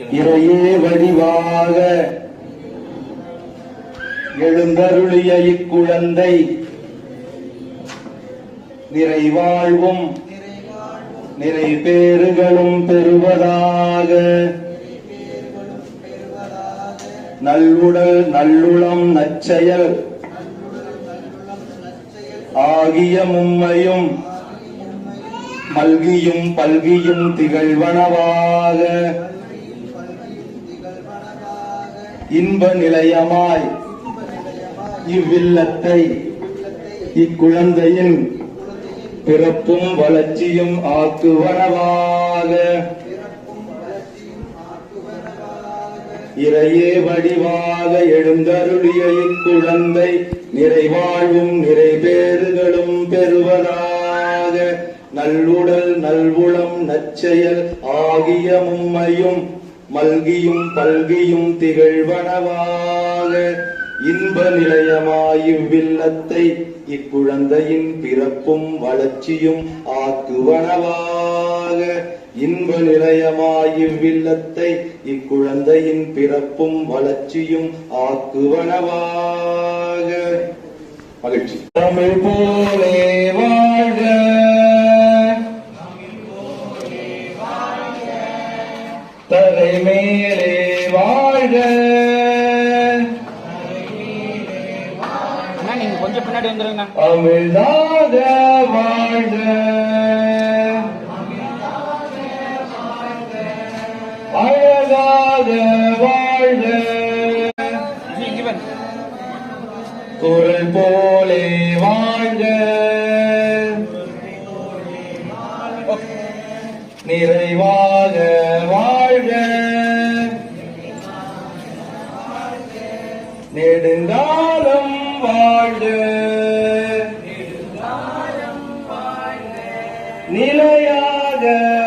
இறையே வடிவாக எழுந்தருளிய இக்குழந்தை நிறைவாழ்வும் நிறை பேறுகளும் பெறுவதாக நல்லுடல் நல்லுளம் நற்செயல் ஆகிய மும்மையும் மல்கியும் பல்கியும் திகழ்வனவாக இன்ப நிலையமாய் இவ்வில்லத்தை இக்குழந்தையின் பிறப்பும் வளர்ச்சியும் ஆக்குவனவாக. இறையே வடிவாக எழுந்தருளிய இக்குழந்தை நிறைவாழ்வும் நிறைபேறுதலும் பெறுவதாக. நல்லுடல் நல்வுளம் நச்செயல் ஆகிய மும்மையும் மல்கியும் பல்கியும் திகழ்வனவாக. இன்ப நிலையமாயிவ்வில்லத்தை இக்குழந்தையின் பிறப்பும் வளர்ச்சியும் ஆக்குவனவாக. இன்ப நிலையமாயிவ்வில்லத்தை இக்குழந்தையின் பிறப்பும் வளர்ச்சியும் ஆக்குவனவாக. மகிழ்ச்சி. தமிழ் போலே மேலே வாழ்க. நீங்க கொஞ்சம் பின்னாடி வந்துருங்கண்ணா. அமிழ்தாக வாழ்க. அழகாக வாழ்க. குரல் போலே வாழ்க. நிறைவாக வாழ்க. நெடுங்காலம் வாழ்க. நிலையாக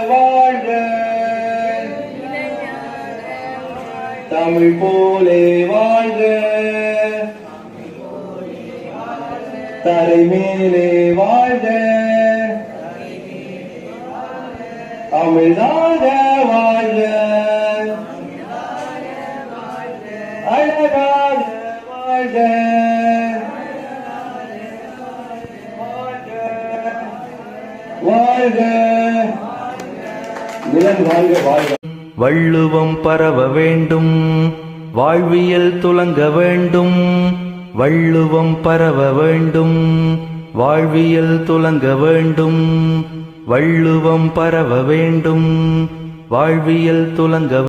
வாழ்க. தமிழ் போலே வாழ்க. தரை மேலே வாழ்க. அமிழ்தாக வாழ்க. அழகா வாழ்க வாழ்க வாழ்க வாழ்க வள்ளுவம் பரவ வேண்டும் வாழ்வியல் துலங்க வேண்டும் வள்ளுவம் பரவ வேண்டும் வாழ்வியல் துலங்க வேண்டும் வள்ளுவம் பரவ வேண்டும் வாழ்வியல் துலங்க